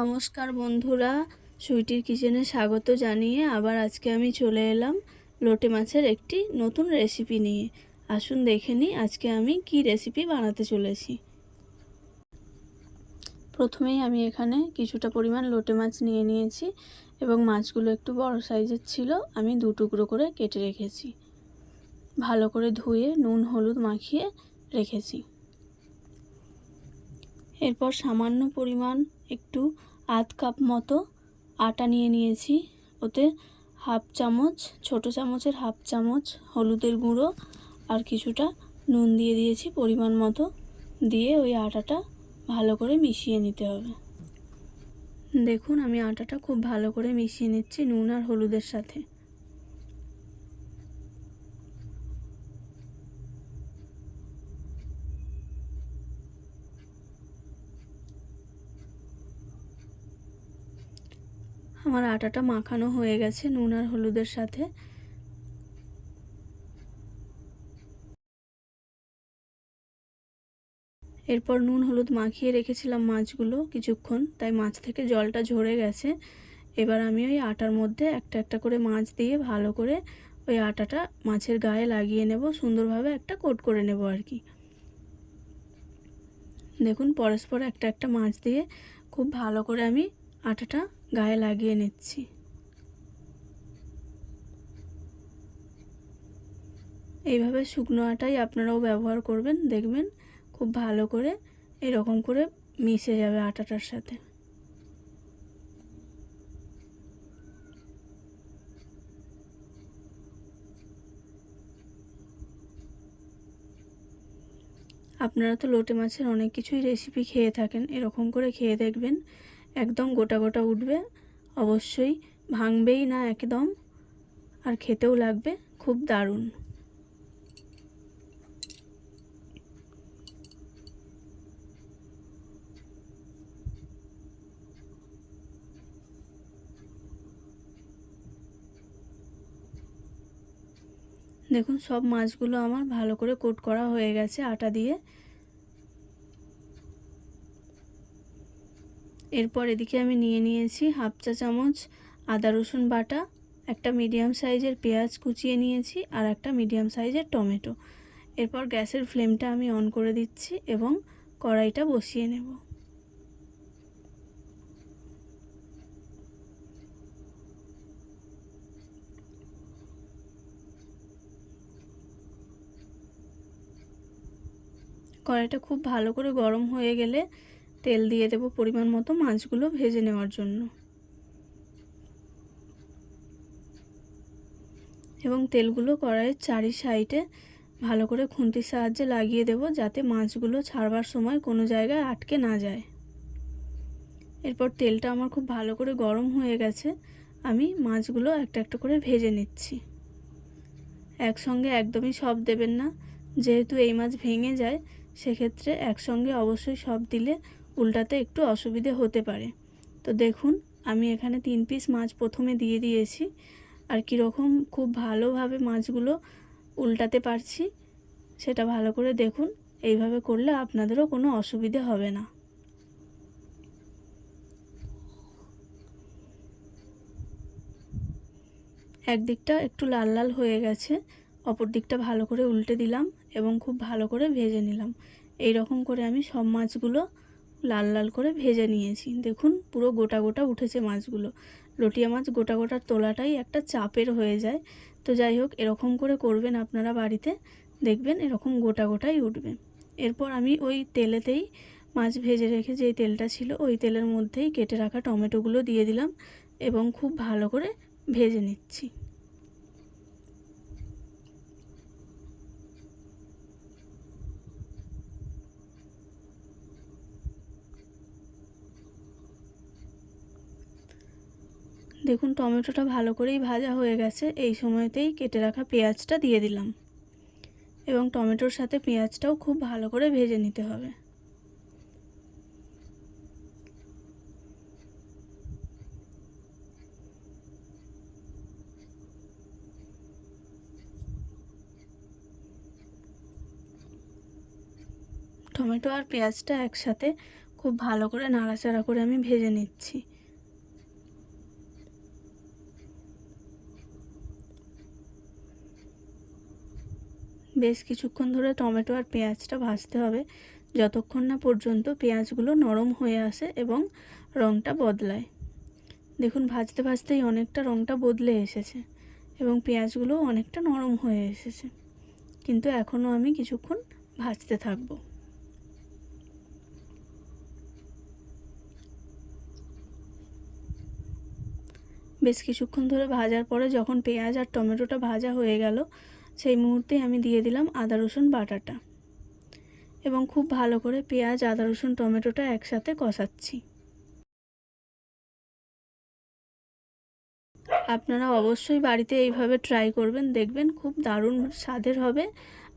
নমস্কার বন্ধুরা, সুইটির কিচেনে স্বাগত জানিয়ে আবার আজকে আমি চলে এলাম লোটে মাছের একটি নতুন রেসিপি নিয়ে। আসুন দেখে নিই আজকে আমি কি রেসিপি বানাতে চলেছি। প্রথমেই আমি এখানে কিছুটা পরিমাণ লোটে মাছ নিয়ে নিয়েছি এবং মাছগুলো একটু বড় সাইজের ছিল, আমি দু টুকরো করে কেটে রেখেছি। ভালো করে ধুয়ে নুন, হলুদ মাখিয়ে রেখেছি। এরপর সামান্য পরিমাণ একটু আধ কাপ মতো আটা নিয়ে নিয়েছি। ওতে হাফ চামচ, ছোট চামচের হাফ চামচ হলুদের গুঁড়ো আর কিছুটা নুন দিয়ে দিয়েছি পরিমাণ মতো। দিয়ে ওই আটাটা ভালো করে মিশিয়ে নিতে হবে। দেখুন, আমি আটাটা খুব ভালো করে মিশিয়ে নিচ্ছি নুন আর হলুদের সাথে। আমার আটাটা মাখানো হয়ে গেছে নুন আর হলুদের সাথে। এরপর নুন হলুদ মাখিয়ে রেখেছিলাম মাছগুলো কিছুক্ষণ, তাই মাছ থেকে জলটা ঝরে গেছে। এবার আমি ওই আটার মধ্যে একটা একটা করে মাছ দিয়ে ভালো করে ওই আটাটা মাছের গায়ে লাগিয়ে নেব, সুন্দরভাবে একটা কোট করে নেব আর কি। দেখুন, পরস্পর একটা একটা মাছ দিয়ে খুব ভালো করে আমি আটাটা গায়ে লাগিয়ে নিচ্ছি। এইভাবে শুকনো আটাই আপনারাও ব্যবহার করবেন, দেখবেন খুব ভালো করে এরকম করে মিশে যাবে আটাটার সাথে। আপনারা তো লোটে মাছের অনেক কিছুই রেসিপি খেয়ে থাকেন, এরকম করে খেয়ে দেখবেন একদম গোটা গোটা উঠবে, অবশ্যই ভাঙবেই না একদম, আর খেতেও লাগবে, খুব দারুণ। দেখুন, সব মাছগুলো আমার ভালো করে কোট করা হয়ে গেছে আটা দিয়ে। এরপর এদিকে আমি নিয়ে নিয়েছি হাফ চা চামচ আদা রসুন বাটা, একটা মিডিয়াম সাইজের পেঁয়াজ কুচিয়ে নিয়েছি আর একটা মিডিয়াম সাইজের টমেটো। এরপর গ্যাসের ফ্লেমটা আমি অন করে দিচ্ছি এবং কড়াইটা বসিয়ে নেব। কড়াইটা খুব ভালো করে গরম হয়ে গেলে তেল দিয়ে দেব পরিমাণ মতো মাছগুলো ভেজে নেওয়ার জন্য। এবং তেলগুলো কড়াইয়ের চারি সাইডে ভালো করে খুন্তির সাহায্যে লাগিয়ে দেব যাতে মাছগুলো ছাড়বার সময় কোনো জায়গায় আটকে না যায়। এরপর তেলটা আমার খুব ভালো করে গরম হয়ে গেছে, আমি মাছগুলো একটা একটা করে ভেজে নিচ্ছি। একসঙ্গে একদমই সব দেবেন না, যেহেতু এই মাছ ভেঙে যায়, সেক্ষেত্রে একসঙ্গে অবশ্যই সব দিলে উল্টাতে একটু অসুবিধে হতে পারে। তো দেখুন, আমি এখানে তিন পিস মাছ প্রথমে দিয়ে দিয়েছি। আর কীরকম খুব ভালোভাবে মাছগুলো উল্টাতে পারছি, সেটা ভালো করে দেখুন। এইভাবে করলে আপনাদেরও কোনো অসুবিধে হবে না। একদিকটা একটু লাল লাল হয়ে গেছে, অপর দিকটা ভালো করে উল্টে দিলাম এবং খুব ভালো করে ভেজে নিলাম। এই রকম করে আমি সব মাছগুলো লাল লাল করে ভেজে নিয়েছি। দেখুন, পুরো গোটা গোটা উঠেছে মাছগুলো। লটিয়া মাছ গোটা গোটার তোলাটাই একটা চাপের হয়ে যায়। তো যাই হোক, এরকম করে করবেন আপনারা বাড়িতে। দেখবেন এরকম গোটা গোটাই উঠবে। এরপর আমি ওই তেলেতেই মাছ ভেজে রেখে যেই তেলটা ছিল, ওই তেলের মধ্যেই কেটে রাখা টমেটোগুলো দিয়ে দিলাম এবং খুব ভালো করে ভেজে নিচ্ছি। দেখুন, টমেটোটা ভালো করেই ভাজা হয়ে গেছে। এই সময়তেই কেটে রাখা পেঁয়াজটা দিয়ে দিলাম। এবং টমেটোর সাথে পেঁয়াজটাও খুব ভালো করে ভেজে নিতে হবে। টমেটো আর পেঁয়াজটা একসাথে খুব ভালো করে নাড়াচাড়া করে আমি ভেজে নিচ্ছি। বেশ কিছুক্ষণ ধরে টমেটো আর পেঁয়াজটা ভাজতে হবে। যতক্ষণ না পর্যন্ত পেঁয়াজগুলো নরম হয়ে আসে এবং রঙটা বদলায়। দেখুন, ভাজতে ভাজতেই অনেকটা রঙটা বদলে এসেছে এবং পেঁয়াজগুলো অনেকটা নরম হয়ে এসেছে। কিন্তু এখনও আমি কিছুক্ষণ ভাজতে থাকব। বেশ কিছুক্ষণ ধরে ভাজার পরে যখন পেঁয়াজ আর টমেটোটা ভাজা হয়ে গেল সেই মুহূর্তে আমি দিয়ে দিলাম আদা, রসুন, বাটাটা এবং খুব ভালো করে পেঁয়াজ, আদা, রসুন, টমেটোটা একসাথে কষাচ্ছি। আপনারা অবশ্যই বাড়িতে এইভাবে ট্রাই করবেন, দেখবেন খুব দারুণ স্বাদের হবে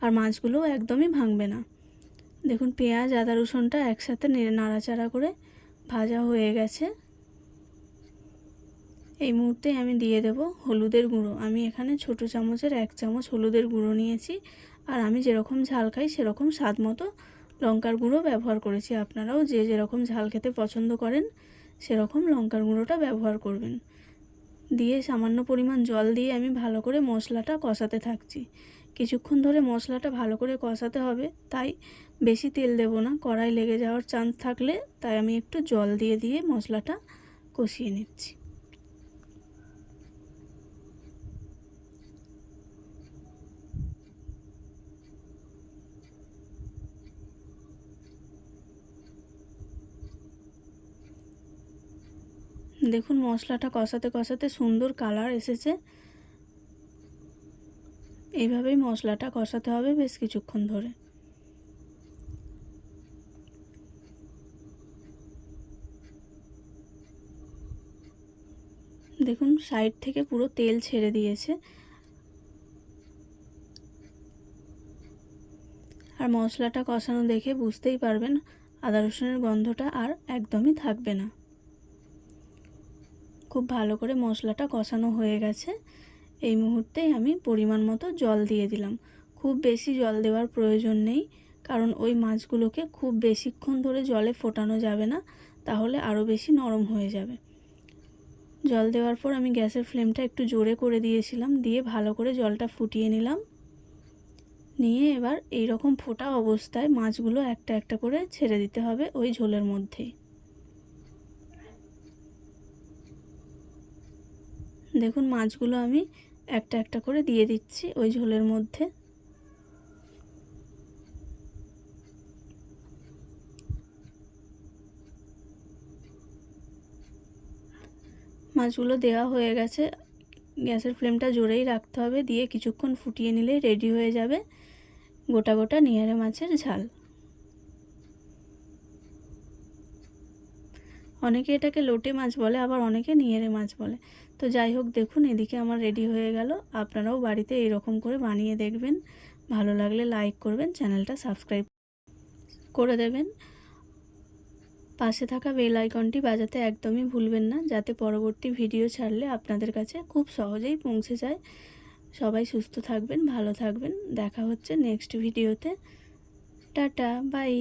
আর মাছগুলোও একদমই ভাঙবে না। দেখুন, পেঁয়াজ, আদা, রসুনটা একসাথে নাড়াচাড়া করে ভাজা হয়ে গেছে। এই মুহূর্তে আমি দিয়ে দেব হলুদের গুঁড়ো। আমি এখানে ছোট চামচের এক চামচ হলুদের গুঁড়ো নিয়েছি। আর আমি যেরকম ঝাল খাই, সেরকম স্বাদ মতো লঙ্কার গুঁড়ো ব্যবহার করেছি। আপনারাও যে যেরকম ঝাল খেতে পছন্দ করেন, সেরকম লঙ্কার গুঁড়োটা ব্যবহার করবেন। দিয়ে সামান্য পরিমাণ জল দিয়ে আমি ভালো করে মশলাটা কষাতে থাকছি। কিছুক্ষণ ধরে মশলাটা ভালো করে কষাতে হবে, তাই বেশি তেল দেব না। কড়াই লেগে যাওয়ার চান্স থাকলে তাই আমি একটু জল দিয়ে দিয়ে মশলাটা কষিয়ে নিচ্ছি। দেখুন, মশলাটা কষাতে কষাতে সুন্দর কালার এসেছে। এইভাবেই মশলাটা কষাতে হবে বেশ কিছুক্ষণ ধরে। দেখুন, সাইড থেকে পুরো তেল ছেড়ে দিয়েছে। আর মশলাটা কষানো দেখে বুঝতেই পারবেন, আদা রসুনের গন্ধটা আর একদমই থাকবে না। খুব ভালো করে মশলাটা কষানো হয়ে গেছে। এই মুহূর্তে আমি পরিমাণ মতো জল দিয়ে দিলাম। খুব বেশি জল দেওয়ার প্রয়োজন নেই, কারণ ওই মাছগুলোকে খুব বেশিক্ষণ ধরে জলে ফোটানো যাবে না, তাহলে আরও বেশি নরম হয়ে যাবে। জল দেওয়ার পর আমি গ্যাসের ফ্লেমটা একটু জোরে করে দিয়েছিলাম, দিয়ে ভালো করে জলটা ফুটিয়ে নিলাম। নিয়ে এবার এই রকম ফোটা অবস্থায় মাছগুলো একটা একটা করে ছেড়ে দিতে হবে ওই ঝোলের মধ্যেই। দেখুন মাছগুলো আমি একটা একটা করে দিয়ে দিচ্ছি ওই ঝোলের মধ্যে। মাছগুলো দেওয়া হয়ে গেছে। গ্যাসের ফ্লেমটা জোরেই রাখতে হবে, দিয়ে কিছুক্ষণ ফুটিয়ে নিলে রেডি হয়ে যাবে গোটা গোটা নিয়ারে মাছের ঝাল। অনেকে এটাকে লোটে মাছ বলে, আবার অনেকে নিয়েরে মাছ বলে। তো যাই হোক, দেখুন, এদিকে আমার রেডি হয়ে গেল। আপনারাও বাড়িতে এরকম করে বানিয়ে দেখবেন। ভালো লাগলে লাইক করবেন, চ্যানেলটা সাবস্ক্রাইব করে দেবেন। পাশে থাকা বেল আইকনটি বাজাতে একদমই ভুলবেন না, যাতে পরবর্তী ভিডিও ছাড়লে আপনাদের কাছে খুব সহজেই পৌঁছে যায়। সবাই সুস্থ থাকবেন, ভালো থাকবেন। দেখা হচ্ছে নেক্সট ভিডিওতে। Tata, bye.